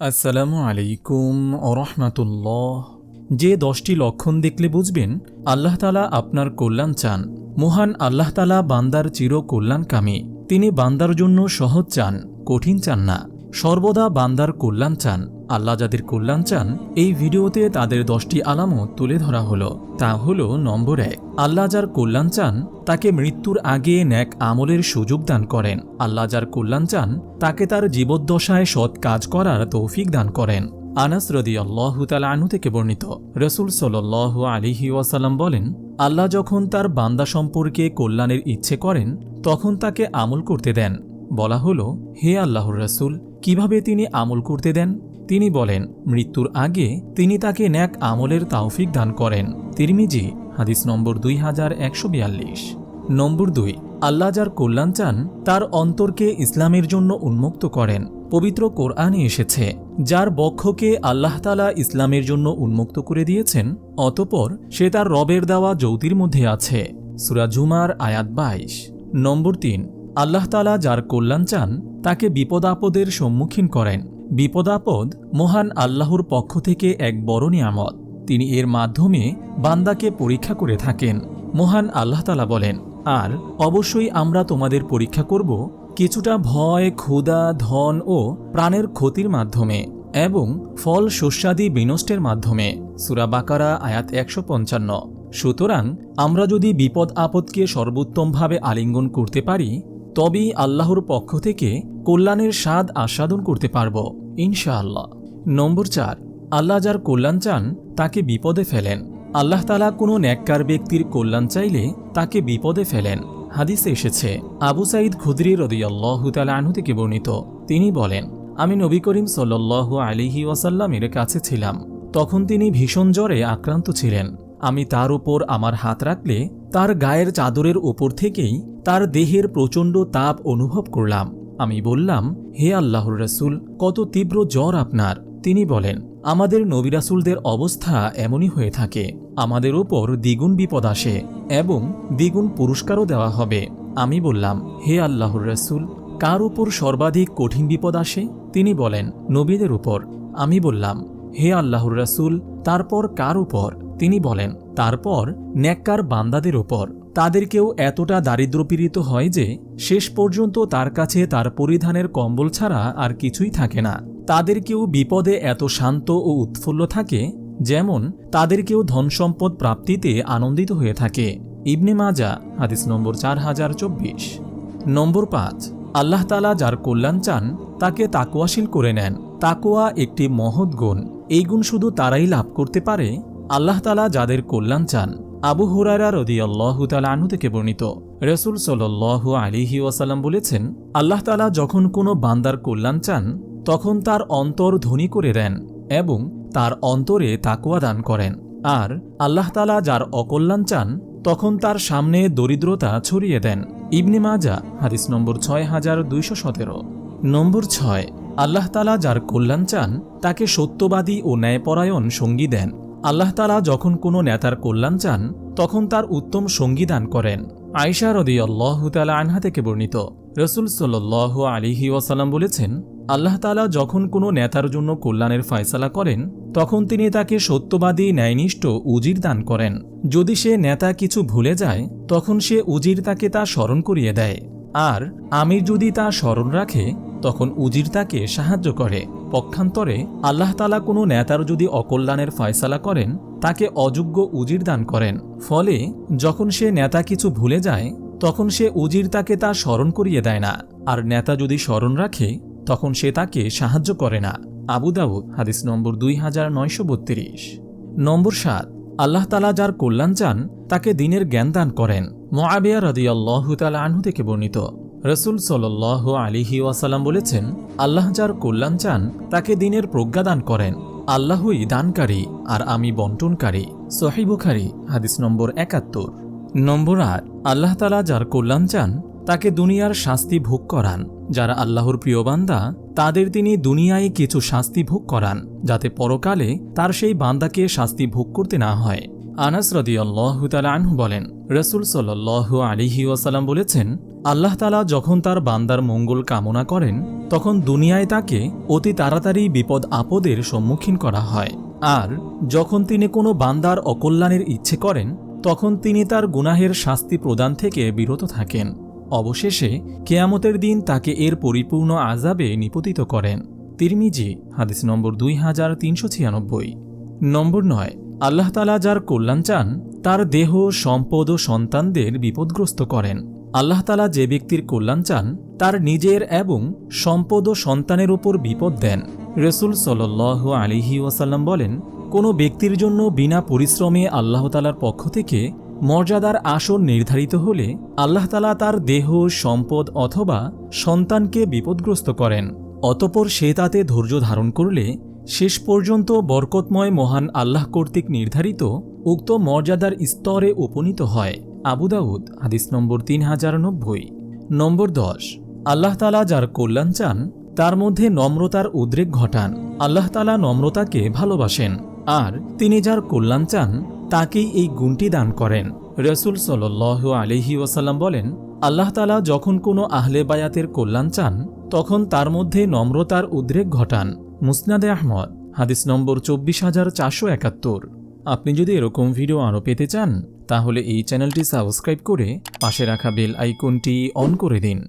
আসসালামু আলাইকুম ওরহমাতুল্লাহ যে দশটি লক্ষণ দেখলে বুঝবেন, আল্লাহ তালা আপনার কল্যাণ চান। মহান আল্লাহ তালা বান্দার চির কল্যাণকামী। তিনি বান্দার জন্য সহজ চান, কঠিন চান না। সর্বদা বান্দার কল্যাণ চান। আল্লাহ যাদের কল্যাণ চান, এই ভিডিওতে তাদের দশটি আলামত তুলে ধরা হলো। তা হলো নম্বর এক, আল্লাহ যার কল্যাণ চান, তাকে মৃত্যুর আগে ন্যাক আমলের সুযোগ দান করেন। আল্লাহ যার কল্যাণ চান, তাকে তার জীবদ্দশায় সৎ কাজ করার তৌফিক দান করেন। আনাস রদি আল্লাহ আনু থেকে বর্ণিত, রসুল সাল আলিহি ওয়াসাল্লাম বলেন, আল্লাহ যখন তার বান্দা সম্পর্কে কল্যাণের ইচ্ছে করেন, তখন তাকে আমল করতে দেন। বলা হলো, হে আল্লাহর রসুল, কীভাবে তিনি আমল করতে দেন? তিনি বলেন, মৃত্যুর আগে তিনি তাকে ন্যাক আমলের তাওফিক দান করেন। তিরমিজি, হাদিস নম্বর দুই হাজার একশো বিয়াল্লিশ। নম্বর দুই, আল্লাহ যার কল্যাণ চান, তার অন্তরকে ইসলামের জন্য উন্মুক্ত করেন। পবিত্র কোরআনে এসেছে, যার বক্ষকে আল্লাহ তালা ইসলামের জন্য উন্মুক্ত করে দিয়েছেন, অতপর সে তার রবের দেওয়া যৌতির মধ্যে আছে। সুরা জুমার আয়াত বাইশ। নম্বর তিন, আল্লাহ তালা যার কল্যাণ চান, তাকে বিপদ আপদের সম্মুখীন করেন। বিপদ আপদ মহান আল্লাহর পক্ষ থেকে এক বড় নিয়ামত। তিনি এর মাধ্যমে বান্দাকে পরীক্ষা করে থাকেন। মহান আল্লাহ তালা বলেন, আর অবশ্যই আমরা তোমাদের পরীক্ষা করব কিছুটা ভয়, ক্ষুধা, ধন ও প্রাণের ক্ষতির মাধ্যমে এবং ফল শস্যাদি বিনষ্টের মাধ্যমে। সুরা বাকারা, আয়াত একশো পঞ্চান্ন। সুতরাং আমরা যদি বিপদ আপদকে সর্বোত্তমভাবে আলিঙ্গন করতে পারি তবেই আল্লাহর পক্ষ থেকে কল্যাণের স্বাদ আস্বাদন করতে পারব, ইনশাআল্লাহ। নম্বর চার, আল্লাহ যার কল্যাণ চান, তাকে বিপদে ফেলেন। আল্লাহ তালা কোনো ন্যাক্কার ব্যক্তির কল্যাণ চাইলে তাকে বিপদে ফেলেন। হাদিসে এসেছে, আবু সাইদ খুদরি রদিয়াল্লাহ তালা আনহু থেকে বর্ণিত, তিনি বলেন, আমি নবী করিম সাল্লাহ আলিহি ওয়াসাল্লামের কাছে ছিলাম। তখন তিনি ভীষণ জ্বরে আক্রান্ত ছিলেন। আমি তার উপর আমার হাত রাখলে তার গায়ের চাদরের ওপর থেকেই তার দেহের প্রচণ্ড তাপ অনুভব করলাম। আমি বললাম, হে আল্লাহর রসুল, কত তীব্র জ্বর আপনার। তিনি বলেন, আমাদের নবিরাসুলদের অবস্থা এমনই হয়ে থাকে। আমাদের ওপর দ্বিগুণ বিপদ আসে এবং দ্বিগুণ পুরস্কারও দেওয়া হবে। আমি বললাম, হে আল্লাহর রসুল, কার উপর সর্বাধিক কঠিন বিপদ আসে? তিনি বলেন, নবীদের উপর। আমি বললাম, হে আল্লাহর রসুল, তারপর কার উপর? তিনি বলেন তারপর ন্যাক্কার বান্দাদের ওপর। তাদেরকেও এতটা দারিদ্রপীড়িত হয় যে, শেষ পর্যন্ত তার কাছে তার পরিধানের কম্বল ছাড়া আর কিছুই থাকে না। তাদেরকেও বিপদে এত শান্ত ও উৎফুল্ল থাকে, যেমন তাদেরকেও ধনসম্পদ প্রাপ্তিতে আনন্দিত হয়ে থাকে। ইবনে মাজা, হাদিস নম্বর চার হাজার চব্বিশ। নম্বর পাঁচ, আল্লাহ তালা যার কল্যাণ চান, তাকে তাকুয়াশীল করে নেন। তাকুয়া একটি মহৎ গুণ। এই গুণ শুধু তারাই লাভ করতে পারে আল্লাহ তালা যাদের কল্যাণ চান, আবু হুরারা রদি আল্লাহ আনু থেকে বর্ণিত। রসুল সাল্লাহ আলিহি ওয়াসাল্লাম বলেছেন, আল্লাহ তালা যখন কোনো বান্দার কল্যাণ চান, তখন তার অন্তর ধনী করে দেন এবং তার অন্তরে তাকুয়া দান করেন। আর আল্লাহ তালা যার অকল্যাণ চান, তখন তার সামনে দরিদ্রতা ছড়িয়ে দেন। ইবনে মাজা হাদিস নম্বর ছয় হাজার দুইশো সতেরো। নম্বর ছয়, আল্লাহ তালা যার কল্যাণ চান, তাকে সত্যবাদী ও ন্যায়পরায়ণ সঙ্গী দেন। আল্লাহ তালা যখন কোনো নেতার কল্যাণ চান, তখন তার উত্তম সঙ্গী দান করেন। আয়সা রদি আল্লাহ তালা আনহা থেকে বর্ণিত। রসুল সাল্লাহ আলিহি ওয়াসাল্লাম বলেছেন, আল্লাহ তালা যখন কোনো নেতার জন্য কল্যাণের ফয়সালা করেন, তখন তিনি তাকে সত্যবাদী, ন্যায়নিষ্ঠ উজির দান করেন। যদি সে নেতা কিছু ভুলে যায়, তখন সে উজির তাকে তা স্মরণ করিয়ে দেয়। আর আমির যদি তা স্মরণ রাখে তখন উজির তাকে সাহায্য করে। পক্ষান্তরে আল্লাহ তালা কোনো নেতার যদি অকল্যাণের ফয়সালা করেন, তাকে অযোগ্য উজির দান করেন। ফলে যখন সে নেতা কিছু ভুলে যায়, তখন সে উজির তাকে তা স্মরণ করিয়ে দেয় না। আর নেতা যদি স্মরণ রাখে, তখন সে তাকে সাহায্য করে না। আবু দাউদ, হাদিস নম্বর দুই হাজার নয়শো বত্রিশ। নম্বর সাত, আল্লাহ তালা যার কল্যাণ চান, তাকে দিনের জ্ঞান দান করেন। মোয়াবিয়া রদিয়াল্লাহ তালা আনহু থেকে বর্ণিত। রসুল সাল আলিহি ওয়াসাল্লাম বলেছেন, আল্লাহ যার কল্যাণ চান, তাকে দিনের প্রজ্ঞা দান করেন। আল্লাহই দানকারী আর আমি বন্টনকারী। সহিবুখারি হাদিস নম্বর একাত্তর। নম্বর আট, আল্লাহ তালা যার কল্যাণ চান, তাকে দুনিয়ার শাস্তি ভোগ করান। যারা আল্লাহর প্রিয় বান্দা, তাদের তিনি দুনিয়ায় কিছু শাস্তি ভোগ করান, যাতে পরকালে তার সেই বান্দাকে শাস্তি ভোগ করতে না হয়। আনাস রদি আল্লাহ আনহু বলেন, রসুল সাল্লাহ আলিহি ওয়াসাল্লাম বলেছেন আল্লাহ তালা যখন তার বান্দার মঙ্গল কামনা করেন, তখন দুনিয়ায় তাকে অতি তাড়াতাড়ি বিপদ আপদের সম্মুখীন করা হয়। আর যখন তিনি কোনো বান্দার অকল্যাণের ইচ্ছে করেন, তখন তিনি তার গুনাহের শাস্তি প্রদান থেকে বিরত থাকেন। অবশেষে কেয়ামতের দিন তাকে এর পরিপূর্ণ আজাবে নিপতিত করেন। তিরমিজি, হাদিস নম্বর দুই হাজার তিনশো ছিয়ানব্বই। নম্বর নয় আল্লাহতালা যার কল্যাণ চান, তার দেহ, সম্পদ ও সন্তানদের বিপদগ্রস্ত করেন। আল্লাহ তালা যে ব্যক্তির কল্যাণ চান, তার নিজের এবং সম্পদ ও সন্তানের উপর বিপদ দেন। রসুল সাল আলিহি ওয়াসাল্লাম বলেন, কোনো ব্যক্তির জন্য বিনা পরিশ্রমে আল্লাহ তালার পক্ষ থেকে মর্যাদার আসন নির্ধারিত হলে আল্লাহ তালা তার দেহ, সম্পদ অথবা সন্তানকে বিপদগ্রস্ত করেন। অতপর সে তাতে ধৈর্য ধারণ করলে শেষ পর্যন্ত বরকতময় মহান আল্লাহ কর্তৃক নির্ধারিত উক্ত মর্যাদার স্তরে উপনীত হয় আবু দাউদ, হাদিস নম্বর তিন হাজার নব্বই। নম্বর দশ, আল্লাহ তালা যার কল্যাণ চান, তার মধ্যে নম্রতার উদ্রেক ঘটান। আল্লাহ তালা নম্রতাকে ভালোবাসেন। আর তিনি যার কল্যাণ চান, তাকেই এই গুণটি দান করেন। রসুল সাল আলহি ওয়াসাল্লাম বলেন, আল্লাহ তালা যখন কোনো আহলে বায়াতের কল্যাণ চান, তখন তার মধ্যে নম্রতার উদ্রেক ঘটান। মুসনাদে আহমদ, হাদিস নম্বর চব্বিশ হাজার চারশো একাত্তর। আপনি যদি এরকম ভিডিও আরও পেতে চান, তাহলে এই চ্যানেলটি সাবস্ক্রাইব করে পাশে রাখা বেল আইকনটি অন করে দিন।